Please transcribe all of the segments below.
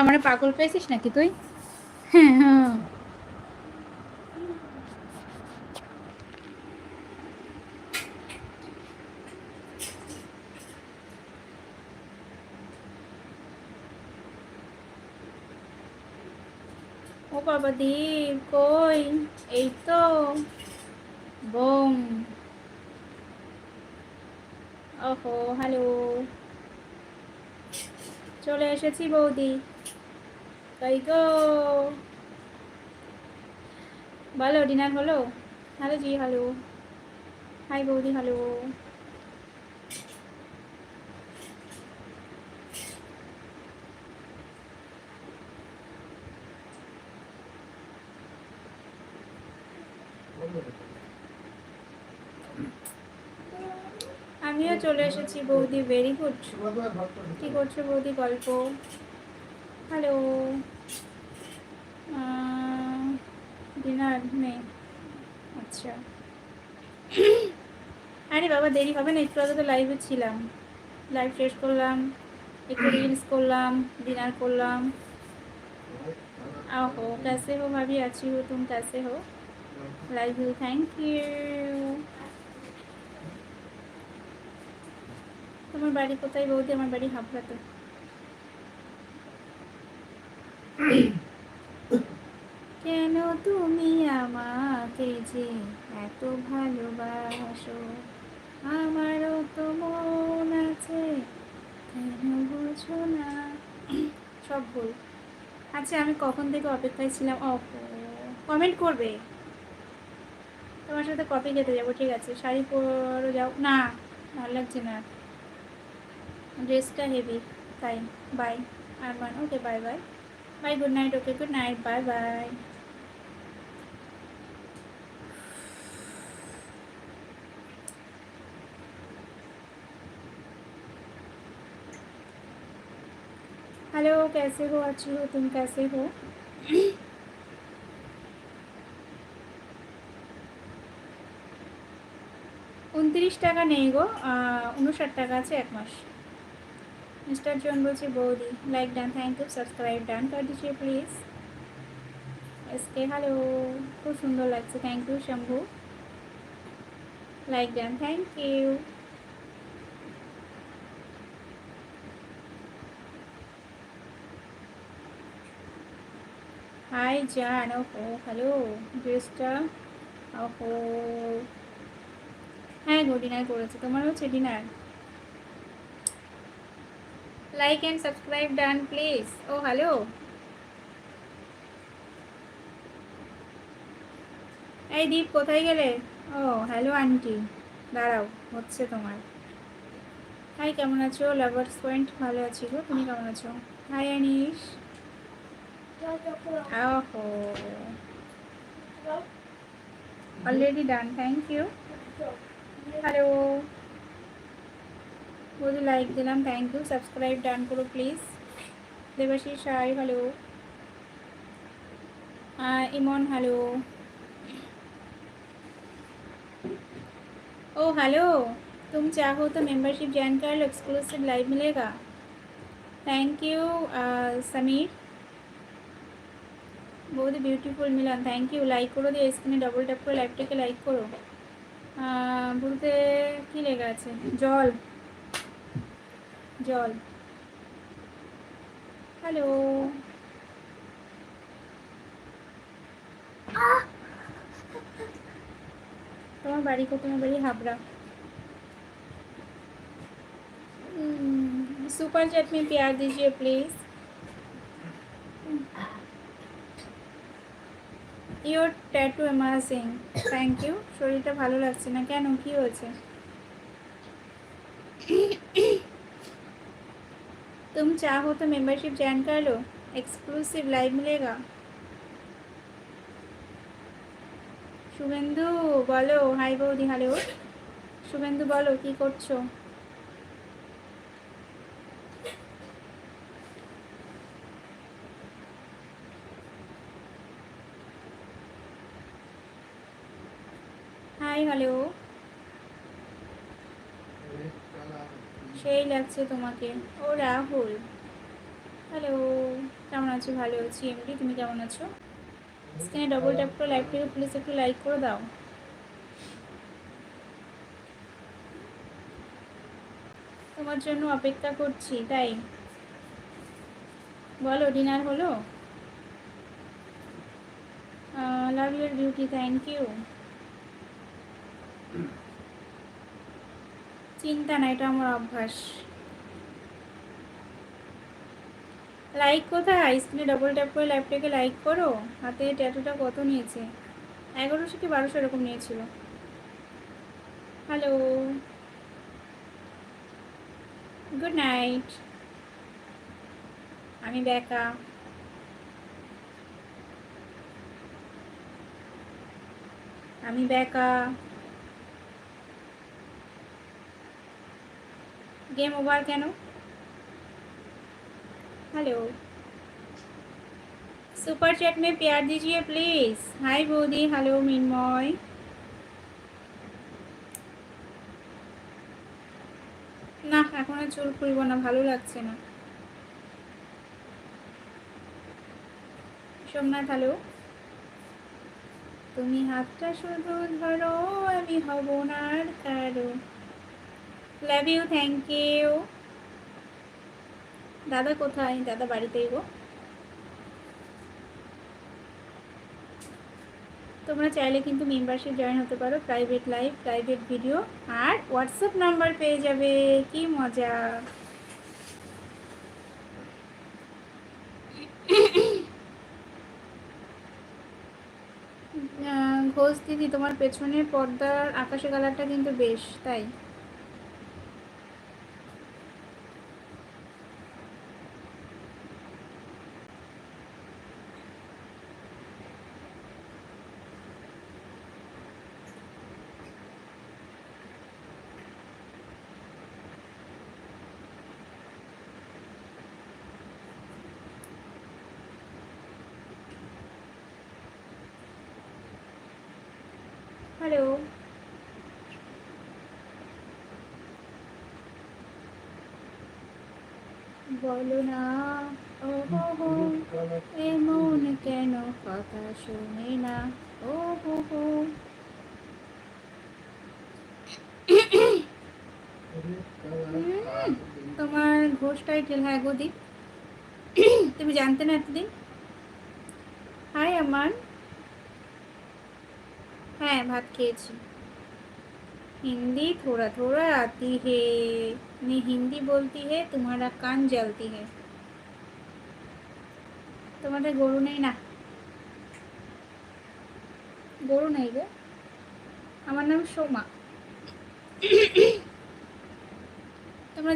আমার পাগল পেয়েছিস নাকি তুই? হ্যাঁ। ও বাবা দীপ, কই? এই তো। বোম। ওহো, হ্যালো। চলে এসেছি বৌদি। তাই গো ভালো, ডিনার হলো? হ্যালো জি, হ্যালো। হাই বৌদি, হ্যালো। চলে এসেছি বৌদি ভেরি গুড কি করছো বৌদি গল্প হ্যালো ডিনার নেই আচ্ছা আরে বাবা দেরি হবে না একটু আগে তো লাইভে ছিলাম লাইভ শেষ করলাম একটু রিলস করলাম ডিনার করলাম आहो कैसे हो भाभी अच्छी हो तुम कैसे हो लाइव यू थैंक তোমার বাড়ি কোথায়? বৌদি, আমার বাড়ি হাবড়াতে। কেন তুমি আমাকে যে এত ভালোবাসো? আমারও তো মন আছে, কেন বোঝো না? সব ভুল। আচ্ছা আমি কখন থেকে অপেক্ষায় ছিলাম? ও কমেন্ট করবে। তোমার সাথে কপি খেতে যাব, ঠিক আছে? শাড়ি পরে, যাও। না, ভালো লাগছে না। ড্রেসটা হেভি তাই বাই আর মান okay bye bye bye good night okay good night bye bye hello कैसे हो अच्छी हो तुम कैसे हो উনত্রিশ টাকা নেই গো উনষাট টাকা আছে এক মাস মিস্টার জন বলছি বৌদি like done thank you subscribe done করে দিচ্ছি প্লিজ এসকে হ্যালো খুব সুন্দর লাগছে thank you Shambhu like done thank you hi জান ওহো হ্যালো ড্রেসটা ওহো হ্যাঁ গো ডিনার করেছে তোমার হচ্ছে dinner like and subscribe done please O hello এই দীপ কোথায় গেলে? ও হ্যালো আন্টি দাঁড়াও, হচ্ছে তোমার। হাই কেমন আছো? লাভার্স পয়েন্ট ভালো আছি গো। তুমি কেমন আছো? হাই ওহো already done thank you hello বধু লাইক দিলাম থ্যাংক ইউ সাবস্ক্রাইব ডান করো please Debashish hi hello Emon hello O hello तुम चाहो तो मेंबरशिप ज्वाइन कर लो एक्सक्लूसिव लाइव मिलेगा थैंक यू समीर बहुत ही beautiful Milan thank you like करो দিয়ে স্ক্রিনে ডবল ট্যাপ করে লাইভটাকে লাইক করো বলতে কি লেগে আছে জল জল হ্যালো তোমার বাড়ি কো তোমার বাড়ি হাবড়া सुपर चैट में प्यार दीजिए please your tattoo amazing thank you শরীরটা ভালো লাগছে না কেন কি হয়েছে तुम चाहो तो मेंबरशिप ज्वाइन कर लो एक्सक्लूसिव लाइव मिलेगा শুভেন্দু বলো হাই বৌদি হ্যালো শুভেন্দু বলো কি করছো লাগছে তোমাকে। ও রাহুল। হ্যালো কেমন আছো? ভালো আছি এমডি তুমি কেমন আছো? স্ক্রিনে ডবল ট্যাপ করে লাইভটিকে প্লিজ একটু লাইক করে দাও। তোমার জন্য অপেক্ষা করছি, তাই? বলো ডিনার হলো? Love your beauty thank you চিন্তা না এটা আমার অভ্যাস। লাইক কোথায়? স্ক্রিনে ডবল ট্যাপ করে ল্যাপটপে লাইক করো? হাতে ট্যাটুটা কত নিয়েছে? এগারোশো কি বারোশো এরকম নিয়েছিল? হ্যালো গুড নাইট আমি বেকা আমি বেকা गेम ओवर কেন हेलो सुपर चैट में प्यार दीजिए प्लीज हाय बोदी हेलो मिनमय না এখন আর চুল খুলবো না ভালো লাগছে না সোমনাথ হ্যালো তুমি হাতটা শুধু ধরো আমি হব না আর কারো লাভ ইউ থ্যাংক ইউ দাদা কোথায়? দাদা বাড়িতেই গো। তোমরা চাইলে কিন্তু মেম্বারশিপ জয়েন হতে পারো। প্রাইভেট লাইভ প্রাইভেট ভিডিও আর হোয়াটসঅ্যাপ নাম্বার পেয়ে যাবে। কি মজা। ঘোষ দিদি, তোমার পেছনের পর্দার আকাশে কালারটা কিন্তু বেশ, তাই? হ্যালো বলো না। ও হো হো এমন কেন কথা শুনে না। ও হো। হো তোমার ঘোষ টাইটেল হ্যাঁ গদি তুমি জানতে না এতদিন? হাই আমার হ্যাঁ ভাত খেয়েছি हिंदी थोड़ा थोड़ा आती है मैं हिंदी बोलती है तुम्हारा कान जलती है তোমাদের গরু নেই না গরু নেই গো আমার নাম সোমা তোমরা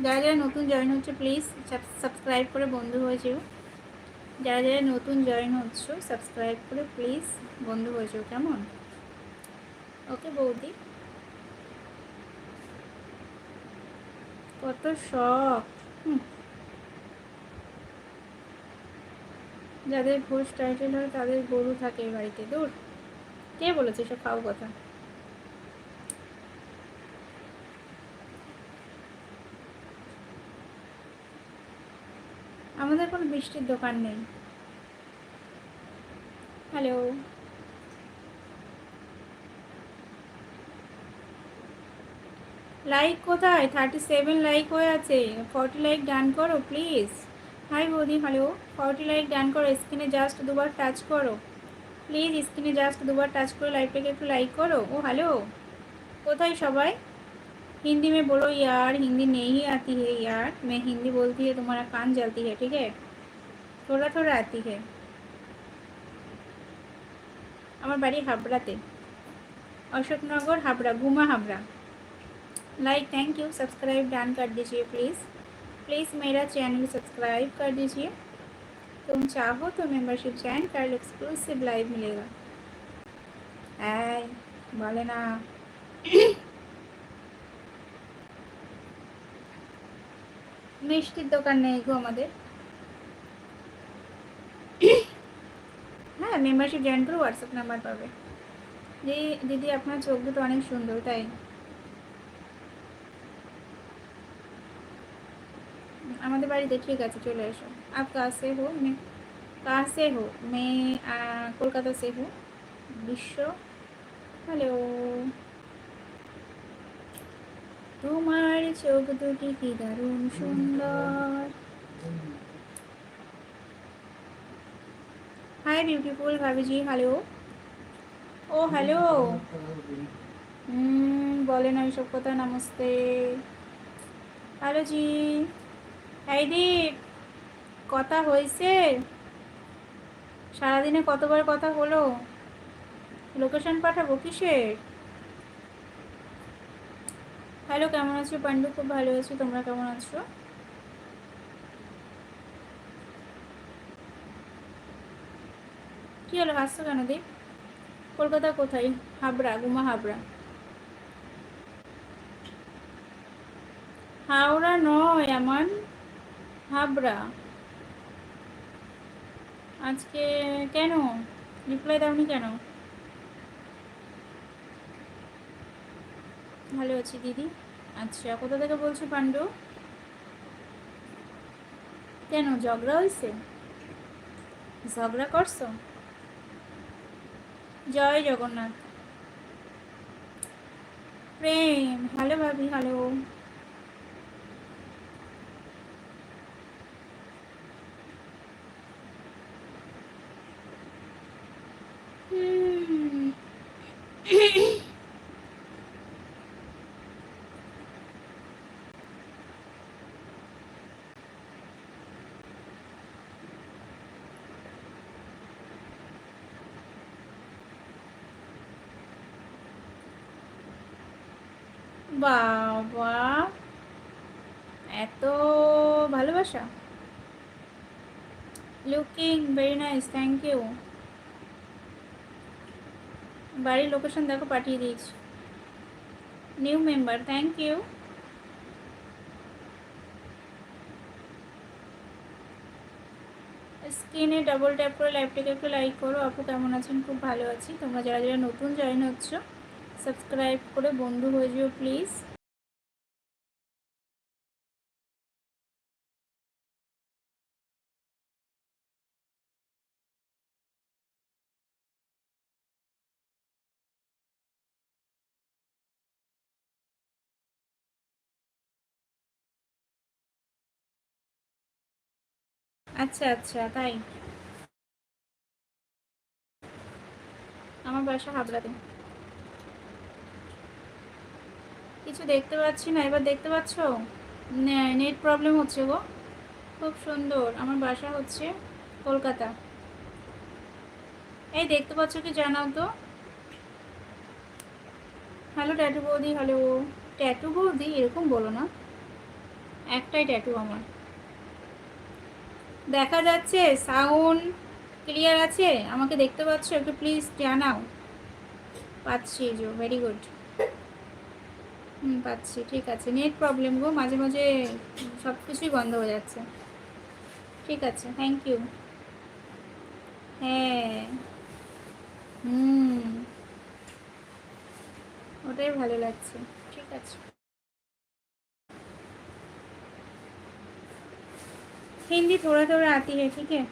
যারা যারা নতুন জয়েন হচ্ছে প্লিজ সাবস্ক্রাইব করে বন্ধু হয়েছে যারা যারা নতুন জয়েন হচ্ছ সাবস্ক্রাইব করে প্লিজ বন্ধু হয়েছে, কেমন? ওকে বৌদি। কত শখ। যাদের ঘোষ টাইটেল হয়, তাদের গরু থাকে বাড়িতে, দূর। কে বলেছে সব খাও কথা? আমাদের কোনো বৃষ্টির দোকান নেই। হ্যালো লাইক কোথায়? থার্টি সেভেন লাইক হয়ে আছে। ফর্টি লাইক ডান করো প্লিজ হাই বৌদি হ্যালো ফর্টি লাইক ডান করো স্ক্রিনে জাস্ট দুবার টাচ করো। প্লিজ স্ক্রিনে জাস্ট দুবার টাচ করে লাইভটাকে একটু লাইক করো। ও হ্যালো কোথায় সবাই? हिंदी में बोलो यार हिंदी नहीं आती है यार मैं हिंदी बोलती है तुम्हारा कान जलती है ठीक है थोड़ा थोड़ा आती है আমার বাড়ি হাবড়াতে অশোকনগর হাবড়া ঘুমা Habra like thank you subscribe done कर दीजिए प्लीज़ प्लीज़ मेरा चैनल सब्सक्राइब कर दीजिए तुम चाहो तो मेंबरशिप ज्वाइन कर लो एक्सक्लूसिव लाइव मिलेगा ऐ बोले ना মিষ্টির দোকান নেই গো আমাদের। হ্যাঁ মেম্বারশিপ জয়েন করে হোয়াটসঅ্যাপ নাম্বার পাবে দিদি, আপনার চোখ দুটো অনেক সুন্দর, তাই। আমাদের বাড়িতে ঠিক আছে, চলে এসো। আপ সে হো, মে সে হো, মে কলকাতা সে হো, বিশ্ব, হ্যালো। তোমার চোখ দুটি কি দারুণ সুন্দর? হাই বিউটিফুল ভাবিজি হ্যালো ও হ্যালো বলে না এইসব কথা, নমস্তে। হ্যালো জি এই দীপ, কথা হয়েছে সারাদিনে কতবার কথা হলো? লোকেশন পাঠাবো কিসের? হ্যালো কেমন আছো? পান্ডু, খুব ভালো আছো। তোমরা কেমন আছো? কি হলো? হাসছো কেন দীপ? কলকাতা কোথায়? হাবড়া, গুমা হাবড়া। হাওড়া নয় এমন হাবড়া। আজকে কেন? রিপ্লাই দাওনি কেন? ভালো আছি, দিদি। আচ্ছা কোথা থেকে বলছো পাণ্ডু? কেন, ঝগড়া হয়েছে ঝগড়া করছ? জয় জগন্নাথ। প্রেম, হ্যালো ভাবি, হ্যালো। বাবা, এত ভালোবাসা। Looking very nice thank you বাড়ির লোকেশন দেখো, পাঠিয়ে দিয়েছি। নিউ মেম্বার থ্যাংক ইউ স্ক্রিনে ডাবল ট্যাপ করে লাইভটাকে একটু লাইক করো। আপু কেমন আছেন? খুব ভালো আছি। তোমরা যারা যারা নতুন জয়েন হচ্ছ সাবস্ক্রাইব করে বন্ধু হয়ে যেও প্লিজ। আচ্ছা আচ্ছা তাই। আমার বাসা হাবড়াতে। কিছু দেখতে পাচ্ছি না, এবার দেখতে পাচ্ছ? নেট প্রবলেম হচ্ছে গো। খুব সুন্দর, আমার বাসা হচ্ছে কলকাতা। এই দেখতে পাচ্ছ কি জানাও তো? হ্যালো ট্যাটু বৌদি হ্যালো ট্যাটু বৌদি? এরকম বলো না। একটাই ট্যাটু আমার। দেখা যাচ্ছে সাউন্ড ক্লিয়ার আছে? আমাকে দেখতে পাচ্ছ? একটু প্লিজ জানাও। পাচ্ছি জো ভেরি গুড হুম পাচ্ছি ঠিক আছে নেট প্রবলেম গো মাঝে মাঝে সব কিছুই বন্ধ হয়ে যাচ্ছে ঠিক আছে থ্যাংক ইউ হ্যাঁ হুম ওটাই ভালো লাগছে ঠিক আছে हिंदी थोड़ा थोड़ा आती है ठीक है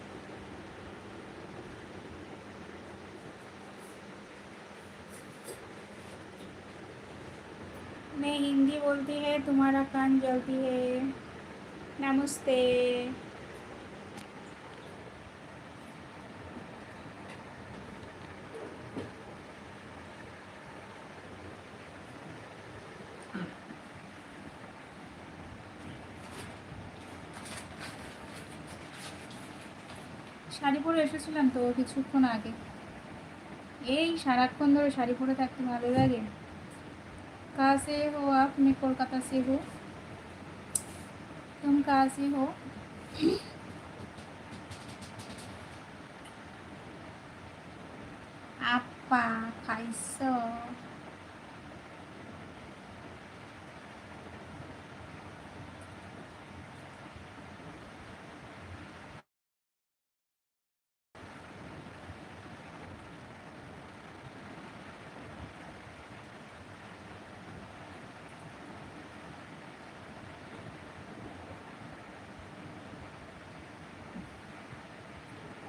मैं हिंदी बोलती है तुम्हारा कान जलती है नमस्ते শাড়ি পরে এসেছিলাম তো কিছুক্ষণ আগে এই সারাক্ষণ ধরে শাড়ি পরে থাকতে ভালো লাগে कहाँ से हो आप? मैं कोलकाता से हो। तुम कहाँ से हो? apa kaiso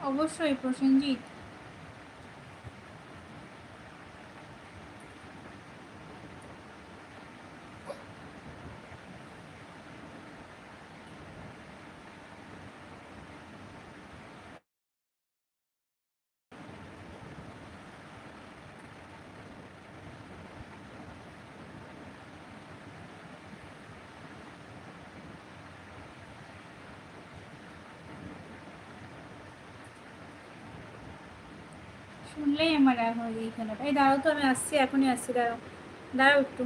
অবশ্যই প্রসেনজিৎ। শুনলেই আমার এখন যায় এই দাঁড়াও তো আমি আসছি এখনই আসছি দাঁড়াও। দাঁড়াও একটু।